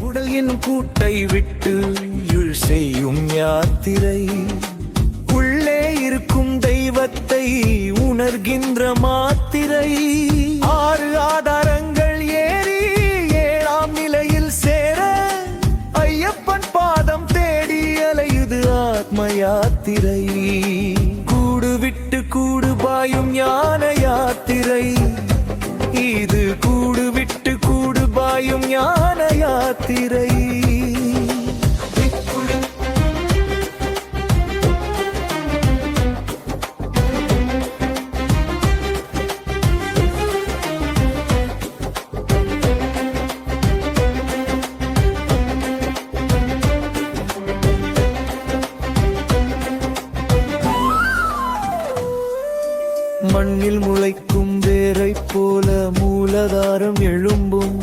உடல் எனும் கூட்டை விட்டு இழ் செய்யும் யாத்திரை. உள்ளே இருக்கும் தெய்வத்தை உணர்கின்ற மாத்திரை. ஆறு ஆதாரங்கள் ஏறி ஏழாம் நிலையில் சேர ஐயப்பன் பாதம் தேடி அலையுது ஆத்ம யாத்திரை கூடு விட்டு கூடு பாயும் ஞான யாத்திரை இது கூடு விட்டு கூடு பாயும் ஞான யாத்திரை. மண்ணில் முளைக்கும் வேரை போல மூலதாரம் எழும்பும்.